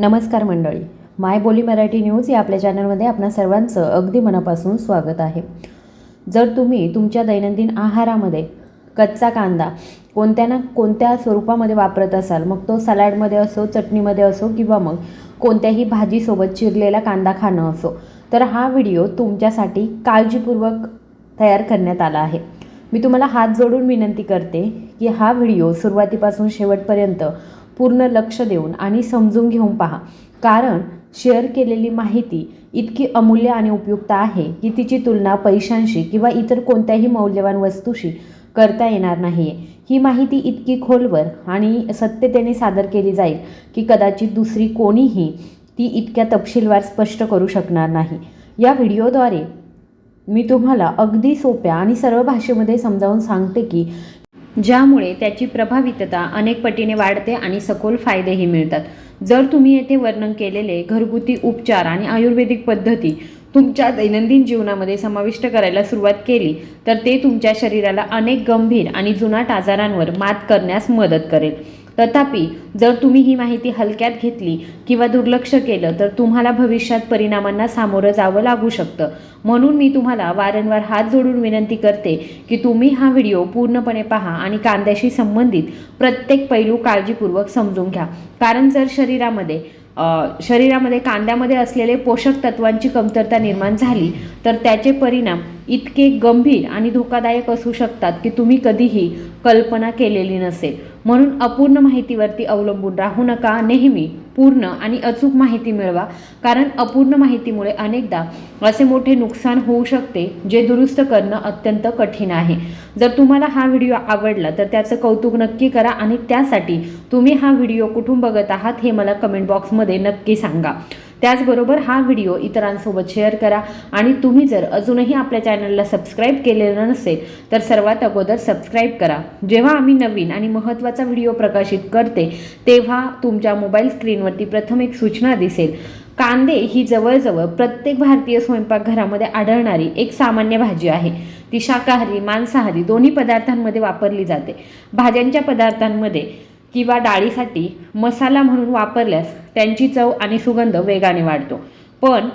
नमस्कार मंडळी. माय बोली मराठी न्यूज या आपल्या चॅनलमध्ये आपणा सर्वांचं अगदी मनापासून स्वागत आहे. जर तुम्ही तुमच्या दैनंदिन आहारामध्ये कच्चा कांदा कोणत्या ना कोणत्या स्वरूपामध्ये वापरत असाल मग तो सलाडमध्ये असो चटणीमध्ये असो किंवा मग कोणत्याही भाजीसोबत चिरलेला कांदा खाणं असो तर हा व्हिडिओ तुमच्यासाठी काळजीपूर्वक तयार करण्यात आला आहे. मी तुम्हाला हात जोडून विनंती करते की हा व्हिडिओ सुरुवातीपासून शेवटपर्यंत पूर्ण लक्ष देऊन आणि समजून घेऊन पहा. कारण शेअर केलेली माहिती इतकी अमूल्य आणि उपयुक्त आहे की तिची तुलना पैशांशी किंवा इतर कोणत्याही मौल्यवान वस्तूशी करता येणार नाही आहे ही माहिती इतकी खोलवर आणि सत्यतेने सादर केली जाईल की कदाचित दुसरी कोणीही ती इतक्या तपशीलवार स्पष्ट करू शकणार नाही. या व्हिडिओद्वारे मी तुम्हाला अगदी सोप्या आणि सरळ भाषेमध्ये समजावून सांगते की ज्यामुळे त्याची प्रभावितता अनेक पटीने वाढते आणि सखोल फायदेही मिळतात. जर तुम्ही येथे वर्णन केलेले घरगुती उपचार आणि आयुर्वेदिक पद्धती तुमच्या दैनंदिन जीवनामध्ये समाविष्ट करायला सुरुवात केली तर ते तुमच्या शरीराला अनेक गंभीर आणि जुनाट आजारांवर मात करण्यास मदत करेल. तथापि जर तुम्ही ही माहिती हलक्यात घेतली किंवा दुर्लक्ष केलं तर तुम्हाला भविष्यात परिणामांना सामोरं जावं लागू शकतं. म्हणून मी तुम्हाला वारंवार हात जोडून विनंती करते की तुम्ही हा व्हिडिओ पूर्णपणे पहा आणि कांद्याशी संबंधित प्रत्येक पैलू काळजीपूर्वक समजून घ्या. कारण जर शरीरामध्ये शरीरामध्ये कांद्यामध्ये असलेले पोषक तत्वांची कमतरता निर्माण झाली तर त्याचे परिणाम इतके गंभीर आणि धोकादायक असू शकतात की तुम्ही कधीही कल्पना केलेली नसेल. म्हणून अपूर्ण माहितीवरती अवलंबून राहू नका. नेहमी पूर्ण आणि अचूक माहिती मिळवा. कारण अपूर्ण माहितीमुळे अनेकदा असे मोठे नुकसान होऊ शकते जे दुरुस्त करणं अत्यंत कठीण आहे. जर तुम्हाला हा व्हिडिओ आवडला तर त्याचं कौतुक नक्की करा आणि त्यासाठी तुम्ही हा व्हिडिओ कुठून बघत आहात हे मला कमेंट बॉक्समध्ये नक्की सांगा. त्याचबरोबर हा व्हिडिओ इतरांसोबत शेअर करा. आणि तुम्ही जर अजूनही आपल्या चॅनलला सबस्क्राईब केलेलं नसेल तर सर्वात अगोदर सबस्क्राईब करा. जेव्हा आम्ही नवीन आणि महत्त्वाचा व्हिडिओ प्रकाशित करते तेव्हा तुमच्या मोबाईल स्क्रीनवरती प्रथम एक सूचना दिसेल. कांदे ही जवळजवळ प्रत्येक भारतीय स्वयंपाकघरामध्ये आढळणारी एक सामान्य भाजी आहे. ती शाकाहारी मांसाहारी दोन्ही पदार्थांमध्ये वापरली जाते. भाज्यांच्या पदार्थांमध्ये किंवा डाळीसाठी मसाला म्हणून वापरल्यास त्यांची चव आणि सुगंध वेगाने वाढतो. पण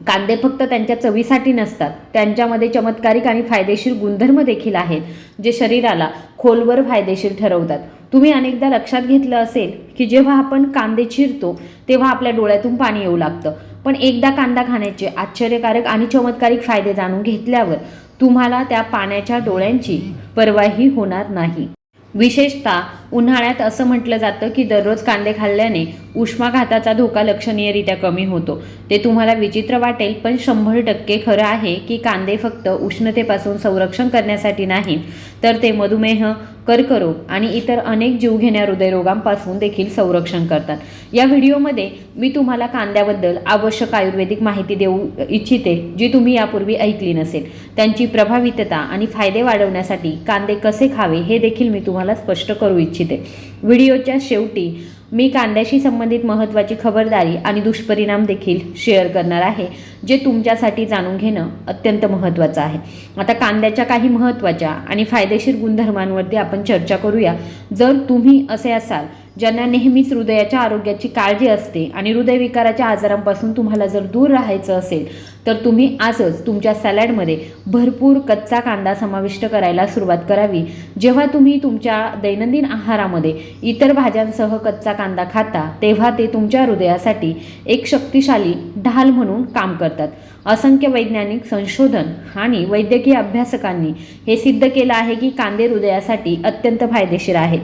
कांदे फक्त त्यांच्या चवीसाठी नसतात त्यांच्यामध्ये चमत्कारिक आणि फायदेशीर गुणधर्म देखील आहेत जे शरीराला खोलवर फायदेशीर ठरवतात. तुम्ही अनेकदा लक्षात घेतलं असेल की जेव्हा आपण कांदे चिरतो तेव्हा आपल्या डोळ्यातून पाणी येऊ लागतं. पण एकदा कांदा खाण्याचे आश्चर्यकारक आणि चमत्कारिक फायदे जाणून घेतल्यावर तुम्हाला त्या पाण्याच्या डोळ्यांची परवाही होणार नाही. विशेषतः उन्हाळ्यात असं म्हटलं जातं की दररोज कांदे खाल्ल्याने उष्माघाताचा धोका लक्षणीयरित्या कमी होतो. ते तुम्हाला विचित्र वाटेल पण शंभर टक्के खरं आहे की कांदे फक्त उष्णतेपासून संरक्षण करण्यासाठी नाही तर ते मधुमेह कर्करोग आणि इतर अनेक जीवघेण्या हृदयरोगांपासून देखील संरक्षण करतात. या व्हिडिओमध्ये मी तुम्हाला कांद्याबद्दल आवश्यक आयुर्वेदिक माहिती देऊ इच्छिते जी तुम्ही यापूर्वी ऐकली नसेल. त्यांची प्रभावितता आणि फायदे वाढवण्यासाठी कांदे कसे खावे हे देखील मी तुम्हाला स्पष्ट करू इच्छिते. व्हिडिओच्या शेवटी मी कांद्याशी संबंधित महत्त्वाची खबरदारी आणि दुष्परिणाम देखील शेअर करणार आहे जे तुमच्यासाठी जाणून घेणं अत्यंत महत्त्वाचं आहे. आता कांद्याच्या काही महत्त्वाच्या आणि फायदेशीर गुणधर्मांवरती आपण चर्चा करूया. जर तुम्ही असे असाल ज्यांना नेहमीच हृदयाच्या आरोग्याची काळजी असते आणि हृदयविकाराच्या आजारांपासून तुम्हाला जर दूर राहायचं असेल तर तुम्ही आजच तुमच्या सॅलॅडमध्ये भरपूर कच्चा कांदा समाविष्ट करायला सुरुवात करावी. जेव्हा तुम्ही तुमच्या दैनंदिन आहारामध्ये इतर भाज्यांसह कच्चा कांदा खाता तेव्हा ते तुमच्या हृदयासाठी एक शक्तिशाली ढाल म्हणून काम करतात. असंख्य वैज्ञानिक संशोधन आणि वैद्यकीय अभ्यासकांनी हे सिद्ध केलं आहे की कांदे हृदयासाठी अत्यंत फायदेशीर आहेत.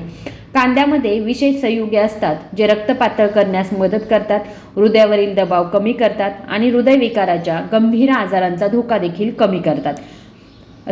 कांद्यामध्ये विशेष संयुगे असतात जे रक्त पातळ करण्यास मदत करतात हृदयावरील दबाव कमी करतात आणि हृदयविकाराच्या गंभीर आजारांचा धोका देखील कमी करतात.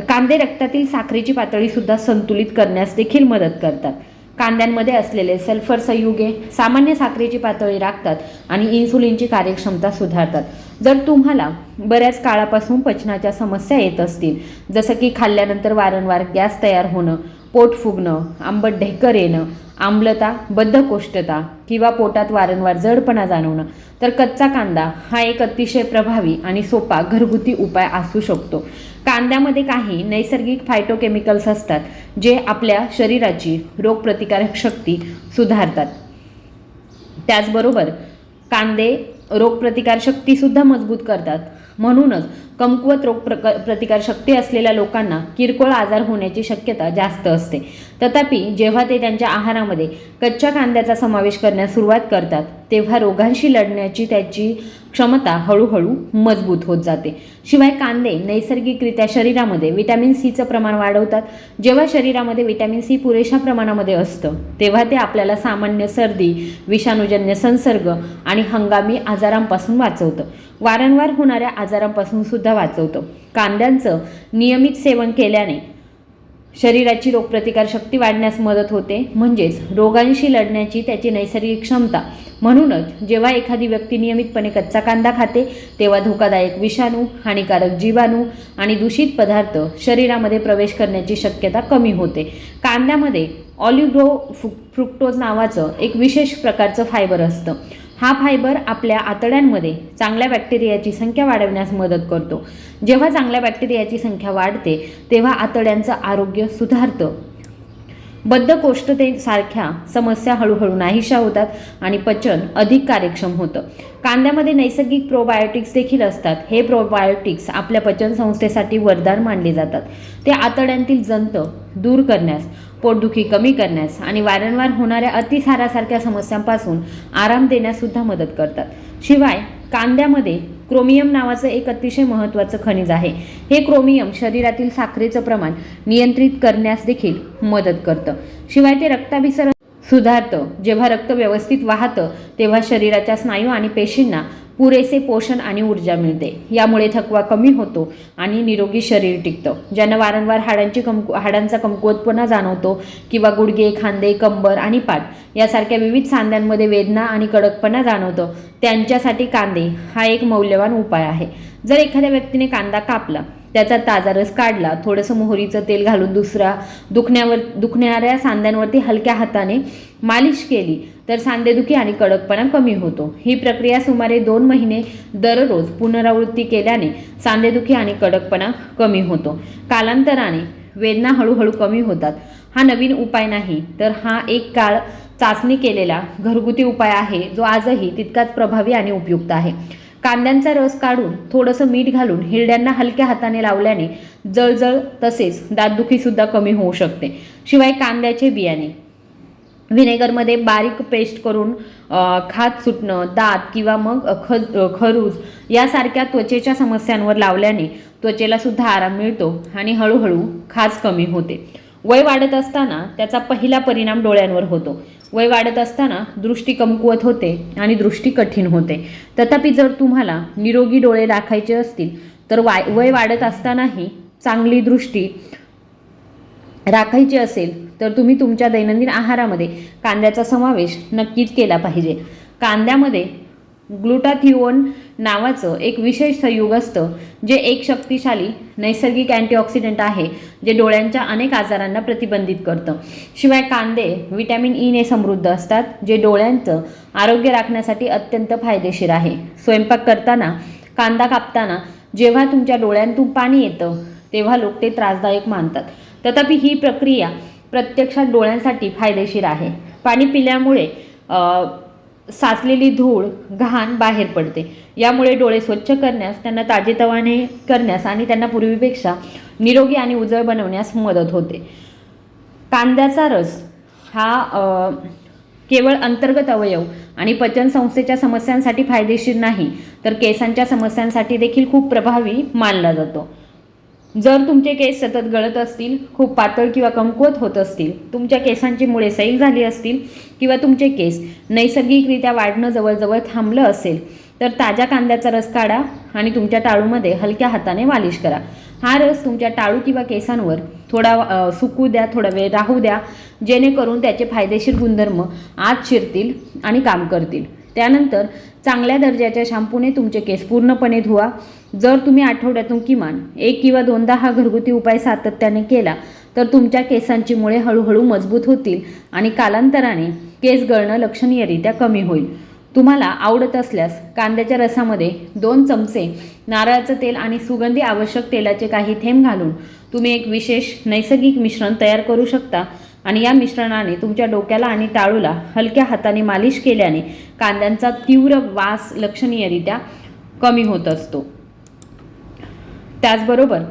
कांदे रक्तातील साखरेची पातळी सुद्धा संतुलित करण्यास देखील मदत करतात. कांद्यांमध्ये असलेले सल्फर संयुगे सामान्य साखरेची पातळी राखतात आणि इन्सुलिनची कार्यक्षमता सुधारतात. जर तुम्हाला बऱ्याच काळापासून पचनाच्या समस्या येत असतील जसं की खाल्ल्यानंतर वारंवार गॅस तयार होणं पोट फुगणं आंबट ढेकर येणं आम्लता बद्धकोष्ठता किंवा पोटात वारंवार जडपणा जाणवणं. तर कच्चा कांदा हा एक अतिशय प्रभावी आणि सोपा घरगुती उपाय असू शकतो. कांद्यामध्ये काही नैसर्गिक फायटोकेमिकल्स असतात जे आपल्या शरीराची रोगप्रतिकारक शक्ती सुधारतात. त्याचबरोबर कांदे रोगप्रतिकारशक्तीसुद्धा मजबूत करतात. म्हणूनच कमकुवत रोग प्रक प्रतिकारशक्ती असलेल्या लोकांना किरकोळ आजार होण्याची शक्यता जास्त असते. तथापि जेव्हा ते त्यांच्या आहारामध्ये कच्च्या कांद्याचा समावेश करण्यास सुरुवात करतात तेव्हा रोगांशी लढण्याची त्याची क्षमता हळूहळू मजबूत होत जाते. शिवाय कांदे नैसर्गिकरित्या शरीरामध्ये विटॅमिन सीचं प्रमाण वाढवतात. जेव्हा शरीरामध्ये विटॅमिन सी पुरेशा प्रमाणामध्ये असतं तेव्हा ते आपल्याला सामान्य सर्दी विषाणूजन्य संसर्ग आणि हंगामी आजारांपासून वाचवतं. वारंवार होणाऱ्या आजारांपासून सुद्धा वाचवतं. कांद्यांचं नियमित सेवन केल्याने शरीराची रोगप्रतिकारशक्ती वाढण्यास मदत होते. म्हणजेच रोगांशी लढण्याची त्याची नैसर्गिक क्षमता. म्हणूनच जेव्हा एखादी व्यक्ती नियमितपणे कच्चा कांदा खाते तेव्हा धोकादायक विषाणू हानिकारक जीवाणू आणि दूषित पदार्थ शरीरामध्ये प्रवेश करण्याची शक्यता कमी होते. कांद्यामध्ये ऑलिग्रो फु फ्रुक्टोज नावाचं एक विशेष प्रकारचं फायबर असतं. हा फायबर आपल्या आतड्यांमध्ये चांगल्या बॅक्टेरियाची संख्या वाढवण्यास मदत करतो. जेव्हा चांगल्या बॅक्टेरियाची संख्या वाढते तेव्हा आतड्यांचं आरोग्य सुधारतं. बद्धकोष्ठतेसारख्या समस्या हळूहळू नाहीशा होतात आणि पचन अधिक कार्यक्षम होतं. कांद्यामध्ये नैसर्गिक प्रोबायोटिक्स देखील असतात. हे प्रोबायोटिक्स आपल्या पचन संस्थेसाठी वरदान मानले जातात. ते आतड्यांतील जंत दूर करण्यास पोटदुखी कमी करण्यास आणि वारंवार होणाऱ्या अतिसारासारख्या समस्यांपासून आराम देण्याससुद्धा मदत करतात. शिवाय कांद्यामध्ये क्रोमियम नावाचं एक अतिशय महत्त्वाचं खनिज आहे. हे क्रोमियम शरीरातील साखरेचं प्रमाण नियंत्रित करण्यास देखील मदत करतं. शिवाय ते रक्ताभिसरण सुधारतं. जेव्हा रक्त व्यवस्थित वाहतं तेव्हा शरीराच्या स्नायू आणि पेशींना पुरेसे पोषण आणि ऊर्जा मिळते. यामुळे थकवा कमी होतो आणि निरोगी शरीर टिकतं. ज्यांना वारंवार हाडांची कमकु हाडांचा कमकुवतपणा जाणवतो किंवा गुडघे खांदे कंबर आणि पाठ यासारख्या विविध सांध्यांमध्ये वेदना आणि कडकपणा जाणवतो त्यांच्यासाठी कांदे हा एक मौल्यवान उपाय आहे. जर एखाद्या व्यक्तीने कांदा कापला त्याचा ताजा रस काढला. थोडंसं मोहरीचं तेल घालून दुसरा दुखण्यावर दुखणाऱ्या सांध्यांवरती हलक्या हाताने मालिश केली तर सांधेदुखी आणि कडकपणा कमी होतो. ही प्रक्रिया सुमारे दोन महिने दररोज पुनरावृत्ती केल्याने सांधेदुखी आणि कडकपणा कमी होतो. कालांतराने वेदना हळूहळू कमी होतात. हा नवीन उपाय नाही तर हा एक काळ चाचणी केलेला घरगुती उपाय आहे जो आजही तितकाच प्रभावी आणि उपयुक्त आहे. कांद्यांचा रस काढून थोडंसं मीठ घालून हिरड्यांना हलक्या हाताने लावल्याने जळजळ तसेच दातदुखीसुद्धा कमी होऊ शकते. शिवाय कांद्याचे बियाणे. व्हिनेगरमध्ये बारीक पेस्ट करून खात सुटणं दात किंवा मग अ, खज खरूज यासारख्या त्वचेच्या समस्यांवर लावल्याने त्वचेला सुद्धा आराम मिळतो आणि हळूहळू खाज कमी होते. वय वाढत असताना त्याचा पहिला परिणाम डोळ्यांवर होतो. वय वाढत असताना दृष्टी कमकुवत होते आणि दृष्टी कठीण होते. तथापि जर तुम्हाला निरोगी डोळे राखायचे असतील तर वाय वय वाढत असतानाही चांगली दृष्टी राखायची असेल तर तुम्ही तुमच्या दैनंदिन आहारामध्ये कांद्याचा समावेश नक्कीच केला पाहिजे. कांद्यामध्ये ग्लुटाथिओन नावाचं एक विशेष संयुग असतं जे एक शक्तिशाली नैसर्गिक अँटीऑक्सिडंट आहे जे डोळ्यांच्या अनेक आजारांना प्रतिबंधित करतं. शिवाय कांदे व्हिटॅमिन ईने समृद्ध असतात जे डोळ्यांचं आरोग्य राखण्यासाठी अत्यंत फायदेशीर आहे. स्वयंपाक करताना कांदा कापताना जेव्हा तुमच्या डोळ्यांतून पाणी येतं तेव्हा लोक ते त्रासदायक मानतात. तथापि ही प्रक्रिया प्रत्यक्षात डोळ्यांसाठी फायदेशीर आहे. पाणी पिल्यामुळे साचलेली धूळ घाण बाहेर पडते. यामुळे डोळे स्वच्छ करण्यास त्यांना ताजेतवाने करण्यास आणि त्यांना पूर्वीपेक्षा निरोगी आणि उजळ बनवण्यास मदत होते. कांद्याचा रस हा केवळ अंतर्गत अवयव आणि पचन संस्थेच्या समस्यांसाठी फायदेशीर नाही तर केसांच्या समस्यांसाठी देखील खूप प्रभावी मानला जातो. जर तुमचे केस सतत गळत असतील खूप पातळ किंवा कमकुवत होत असतील तुमच्या केसांची मुळे सैल झाली असतील किंवा तुमचे केस नैसर्गिकरित्या वाढणं जवळजवळ थांबलं असेल तर ताज्या कांद्याचा रस काढा आणि तुमच्या टाळूमध्ये हलक्या हाताने मालिश करा. हा रस तुमच्या टाळू किंवा केसांवर थोडा सुकू द्या थोडा वेळ राहू द्या जेणेकरून त्याचे फायदेशीर गुणधर्म आत शिरतील आणि काम करतील. त्यानंतर चांगल्या दर्जाच्या शॅम्पूने तुमचे केस पूर्णपणे धुवा. जर तुम्ही आठवड्यातून किमान एक किंवा दोनदा हा घरगुती उपाय सातत्याने केला तर तुमच्या केसांची मुळे हळूहळू मजबूत होतील आणि कालांतराने केस गळणं लक्षणीयरित्या कमी होईल. तुम्हाला आवडत असल्यास कांद्याच्या रसामध्ये दोन चमचे नारळाचं तेल आणि सुगंधी आवश्यक तेलाचे काही थेंब घालून तुम्ही एक विशेष नैसर्गिक मिश्रण तयार करू शकता. आणि या मिश्रणाने तुमच्या डोक्याला आणि टाळूला हलक्या हाताने मालिश केल्याने कांद्यांचा तीव्र वास लक्षणीयरित्या कमी होत असतो. त्याचबरोबर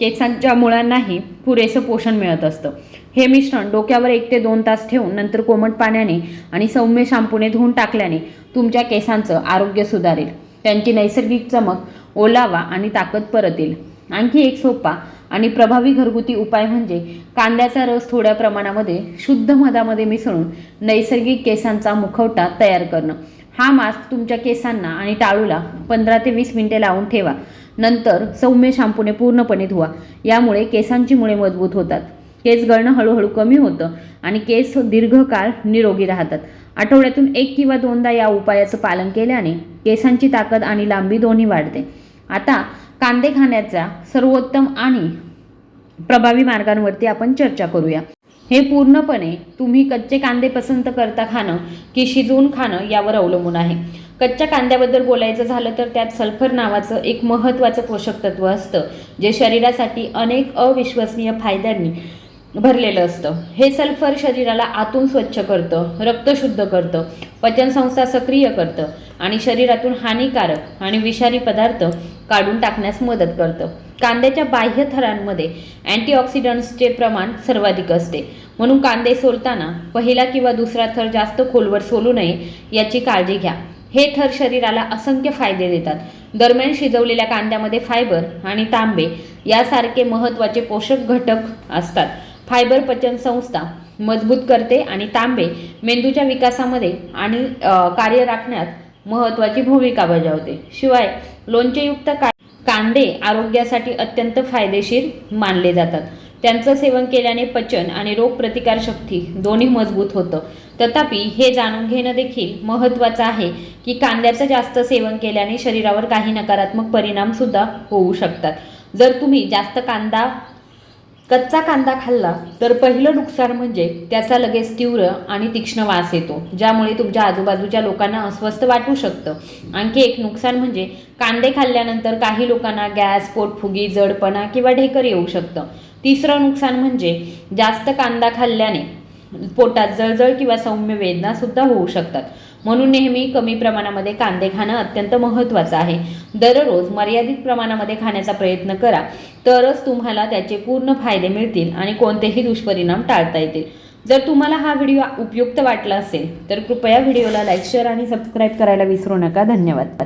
केसांच्या मुळांनाही पुरेसं पोषण मिळत असतं. हे मिश्रण डोक्यावर एक ते दोन तास ठेवून नंतर कोमट पाण्याने आणि सौम्य शाम्पूने धुवून टाकल्याने तुमच्या केसांचं आरोग्य सुधारेल. त्यांची नैसर्गिक चमक ओलावा आणि ताकद परत येईल आणखी एक सोपा आणि प्रभावी घरगुती उपाय म्हणजे कांद्याचा रस थोड्या प्रमाणामध्ये शुद्ध मधामध्ये मिसळून नैसर्गिक केसांचा मुखवटा तयार करणं. हा मास्क तुमच्या केसांना आणि टाळूला पंधरा ते वीस मिनिटे लावून ठेवा. नंतर सौम्य शॅम्पूने पूर्णपणे धुवा. यामुळे केसांची मुळे मजबूत होतात. केस गळणं हळूहळू कमी होतं आणि केस दीर्घकाळ निरोगी राहतात. आठवड्यातून एक किंवा दोनदा या उपायाचं पालन केल्याने केसांची ताकद आणि लांबी दोन्ही वाढते. आता कांदे खाण्याचा सर्वोत्तम आणि प्रभावी मार्गांवरती आपण चर्चा करूया. हे पूर्णपणे तुम्ही कच्चे कांदे पसंत करता खाणं की शिजवून खाणं यावर अवलंबून आहे. कच्च्या कांद्याबद्दल बोलायचं झालं तर त्यात सल्फर नावाचं एक महत्त्वाचं पोषक तत्व असतं जे शरीरासाठी अनेक अविश्वसनीय फायद्यांनी भरलेलं असतं. हे सल्फर शरीराला आतून स्वच्छ करतं रक्त शुद्ध करतं पचनसंस्था सक्रिय करतं आणि शरीरातून हानिकारक आणि विषारी पदार्थ काढून टाकण्यास मदत करतं. कांद्याच्या बाह्य थरांमध्ये अँटीऑक्सिडंट्सचे प्रमाण सर्वाधिक असते. म्हणून कांदे सोलताना पहिला किंवा दुसरा थर जास्त खोलवर सोलू नये याची काळजी घ्या. हे थर शरीराला असंख्य फायदे देतात. दरम्यान शिजवलेल्या कांद्यामध्ये फायबर आणि तांबे यासारखे महत्त्वाचे पोषक घटक असतात. फायबर पचन संस्था मजबूत करते आणि तांबे मेंदूच्या विकासामध्ये आणि कार्य राखण्यात महत्त्वाची भूमिका बजावते. शिवाय लोणचेयुक्त का कांदे आरोग्यासाठी अत्यंत फायदेशीर मानले जातात. त्यांचं सेवन केल्याने पचन आणि रोगप्रतिकारशक्ती दोन्ही मजबूत होतं. तथापि हे जाणून घेणं देखील महत्त्वाचं आहे की कांद्याचं जास्त सेवन केल्याने शरीरावर काही नकारात्मक परिणामसुद्धा होऊ शकतात. जर तुम्ही जास्त कांदा कच्चा कांदा खाल्ला तर पहिलं नुकसान म्हणजे त्याचा लगेच तीव्र आणि तीक्ष्ण वास येतो ज्यामुळे तुमच्या आजूबाजूच्या लोकांना अस्वस्थ वाटू शकतं. आणखी एक नुकसान म्हणजे कांदे खाल्ल्यानंतर काही लोकांना गॅस पोटफुगी जडपणा किंवा ढेकर येऊ शकतं. तिसरं नुकसान म्हणजे जास्त कांदा खाल्ल्याने पोटात जळजळ किंवा सौम्य वेदना सुद्धा होऊ शकतात. म्हणून नेहमी कमी प्रमाणामध्ये कांदे खाणं अत्यंत महत्त्वाचं आहे. दररोज मर्यादित प्रमाणामध्ये खाण्याचा प्रयत्न करा तरच तुम्हाला त्याचे पूर्ण फायदे मिळतील आणि कोणतेही दुष्परिणाम टाळता येतील. जर तुम्हाला हा व्हिडिओ उपयुक्त वाटला असेल तर कृपया व्हिडिओला लाईक शेअर आणि सबस्क्राईब करायला विसरू नका. धन्यवाद.